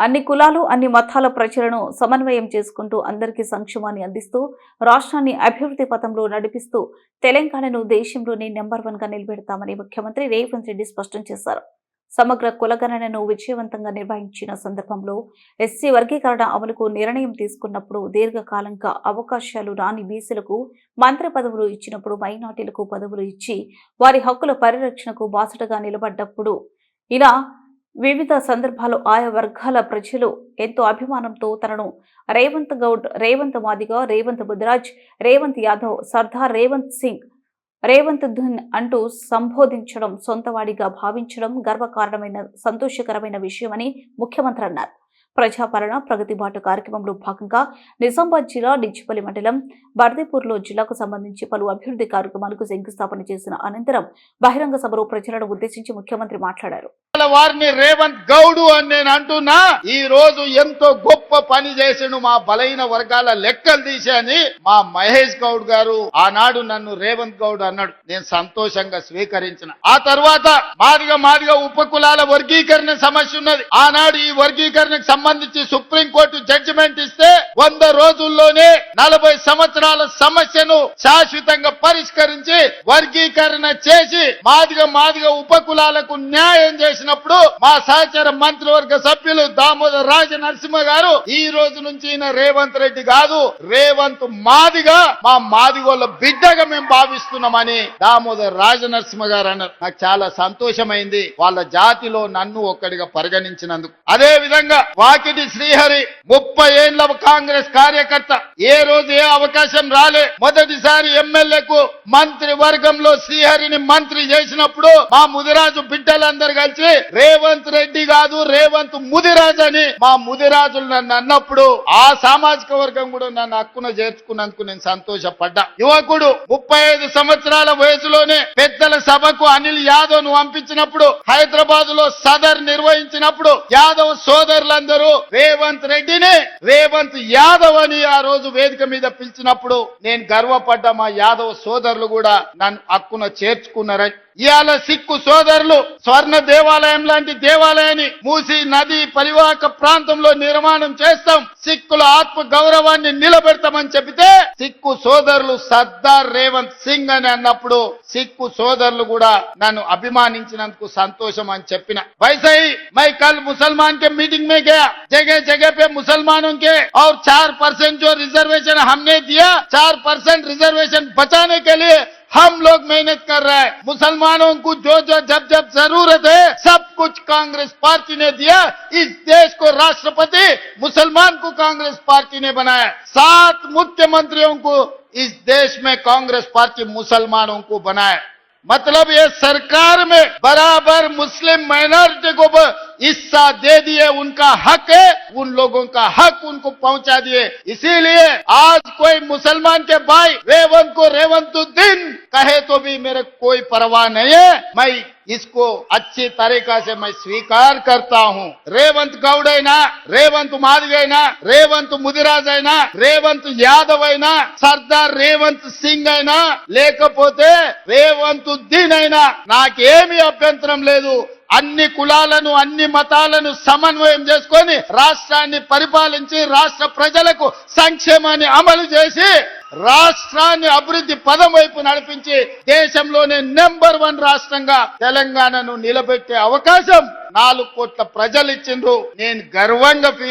అన్ని కులాలు అన్ని మతాల ప్రజలను సమన్వయం చేసుకుంటూ అందరికీ సంక్షేమాన్ని అందిస్తూ రాష్ట్రాన్ని అభివృద్ధి పథంలో నడిపిస్తూ తెలంగాణను దేశంలోనే నెంబర్ వన్గా నిలబెడతామని ముఖ్యమంత్రి రేవంత్ రెడ్డి స్పష్టం చేశారు. సమగ్ర కులగణనను విజయవంతంగా నిర్వహించిన సందర్భంలో ఎస్సీ వర్గీకరణ అమలుకు నిర్ణయం తీసుకున్నప్పుడు దీర్ఘకాలంగా అవకాశాలు రాని బీసీలకు మంత్రి పదవులు ఇచ్చినప్పుడు మైనార్టీలకు పదవులు ఇచ్చి వారి హక్కుల పరిరక్షణకు బాసటగా నిలబడ్డప్పుడు ఇలా వివిధ సందర్భాలు ఆయా వర్గాల ప్రజలు ఎంతో అభిమానంతో తనను రేవంత్ గౌడ్ రేవంత్ మాదిగ రేవంత్ బుద్రాజ్ రేవంత్ యాదవ్ సర్దార్ రేవంత్ సింగ్ రేవంత్ ధున్ అంటూ సంబోధించడం సొంతవాడిగా భావించడం గర్వకారణమైన సంతోషకరమైన విషయమని ముఖ్యమంత్రి అన్నారు. ప్రజాపాలన ప్రగతి బాట కార్యక్రమంలో భాగంగా నిజామాబాద్ జిల్లా డిచ్చిపల్లి మండలం బర్దీపూర్లో జిల్లాకు సంబంధించి పలు అభివృద్ధి కార్యక్రమాలకు శంకుస్థాపన చేసిన అనంతరం బహిరంగ సభలో ప్రజలను ఉద్దేశించి ముఖ్యమంత్రి మాట్లాడారు. వారిని రేవంత్ గౌడు అని నేను అంటున్నా ఈ రోజు ఎంతో గొప్ప పని చేసిండు మా బలైన వర్గాల లెక్కలు తీసి అని మా మహేష్ గౌడ్ గారు. ఆనాడు నన్ను రేవంత్ గౌడ్ అన్నాడు. నేను సంతోషంగా స్వీకరించిన. ఆ తర్వాత మాదిగా మాదిగా ఉపకులాల వర్గీకరణ సమస్య ఉన్నది. ఆనాడు ఈ వర్గీకరణకు సంబంధించి సుప్రీంకోర్టు జడ్జిమెంట్ ఇస్తే వంద రోజుల్లోనే నలభై సంవత్సరాల సమస్యను శాశ్వతంగా పరిష్కరించి వర్గీకరణ చేసి మాదిగ మాదిగ ఉపకులాలకు న్యాయం చేసిన చేసినప్పుడు మా సహచర మంత్రివర్గ సభ్యులు దామోదర్ రాజ నరసింహ గారు ఈ రోజు నుంచి ఈయన రేవంత్ రెడ్డి కాదు రేవంత్ మాదిగా మా మాదిగోళ్ళ బిడ్డగా మేము భావిస్తున్నామని దామోదర్ రాజ నరసింహ గారు అన్నారు. నాకు చాలా సంతోషమైంది. వాళ్ళ జాతిలో నన్ను ఒక్కడిగా పరిగణించినందుకు. అదే విధంగా వాకిటి శ్రీహరి ముప్పై ఏండ్ల కాంగ్రెస్ కార్యకర్త ఏ రోజు ఏ అవకాశం రాలే. మొదటిసారి ఎమ్మెల్యేకు మంత్రి వర్గంలో శ్రీహరిని మంత్రి చేసినప్పుడు మా ముదిరాజు బిడ్డలందరూ కలిసి రేవంత్ రెడ్డి కాదు రేవంత్ ముదిరాజు అని. మా ముదిరాజులు నన్ను అన్నప్పుడు ఆ సామాజిక వర్గం కూడా నన్ను హక్కున చేర్చుకున్నందుకు నేను సంతోషపడ్డా. యువకుడు ముప్పై ఐదు సంవత్సరాల వయసులోనే పెద్దల సభకు అనిల్ యాదవ్ను పంపించినప్పుడు హైదరాబాద్లో సదర్ నిర్వహించినప్పుడు యాదవ్ సోదరులందరూ రేవంత్ రెడ్డిని రేవంత్ యాదవ్ అని ఆ రోజు వేదిక మీద పిలిచినప్పుడు నేను గర్వపడ్డ మా యాదవ్ సోదరులు కూడా నన్ను హక్కున చేర్చుకున్నారని. ఇవాళ సిక్కు సోదరులు స్వర్ణ దేవాలయం లాంటి దేవాలయాన్ని మూసి నది పరివాహక ప్రాంతంలో నిర్మాణం చేస్తాం సిక్కుల ఆత్మ గౌరవాన్ని నిలబెడతామని చెబితే సిక్కు సోదరులు సర్దార్ రేవంత్ సింగ్ అని అన్నప్పుడు సిక్కు సోదరులు కూడా నన్ను అభిమానించినందుకు సంతోషం అని చెప్పిన वैसे ही मैं कल मुसलमान के मीटिंग में गया जगह जगह पे मुसलमानों के और चार परसेंट जो रिजर्वेशन हमने दिया चार परसेंट रिजर्वेशन बचाने के लिए हम लोग मेहनत कर रहे हैं। मुसलमानों को जो जो जब जब ज़रूरत है, सब कुछ कांग्रेस पार्टी ने दिया। इस देश को राष्ट्रपति मुसलमान को कांग्रेस पार्टी ने बनाया। सात मुख्यमंत्रियों को इस देश में कांग्रेस पार्टी मुसलमानों को बनाया। मतलब ये सरकार में बराबर मुस्लिम माइनॉरिटी को हिस्सा दे दिए, उनका हक है, उन लोगों का हक उनको पहुँचा दिए। इसीलिए आज कोई मुसलमान के भाई, रेवंत को रेवंतुद्दीन कहे तो भी मेरे कोई परवाह नहीं है। मैं इसको अच्छी तरीका से मैं स्वीकार करता हूँ రేవంత్ గౌడ్ అయినా రేవంత్ మాదిగ అయినా రేవంత్ ముదిరాజ్ అయినా రేవంత్ యాదవ్ అయినా సర్దార్ రేవంత్ సింగ్ అయినా లేకపోతే రేవంత్ ఉద్దీన్ అయినా నాకేమీ అభ్యంతరం లేదు అన్ని కులాలను అన్ని మతాలను సమన్వయం చేసుకొని రాష్ట్రాన్ని పరిపాలించి రాష్ట్ర ప్రజలకు సంక్షేమాన్ని అమలు చేసి రాష్ట్రాన్ని అభివృద్ధి పదం వైపు నడిపించి దేశంలోనే నెంబర్ వన్ రాష్ట్రంగా తెలంగాణను నిలబెట్టే అవకాశం నాలుగు కోట్ల ప్రజలు ఇచ్చిండ్రు. నేను గర్వంగా ఫీల్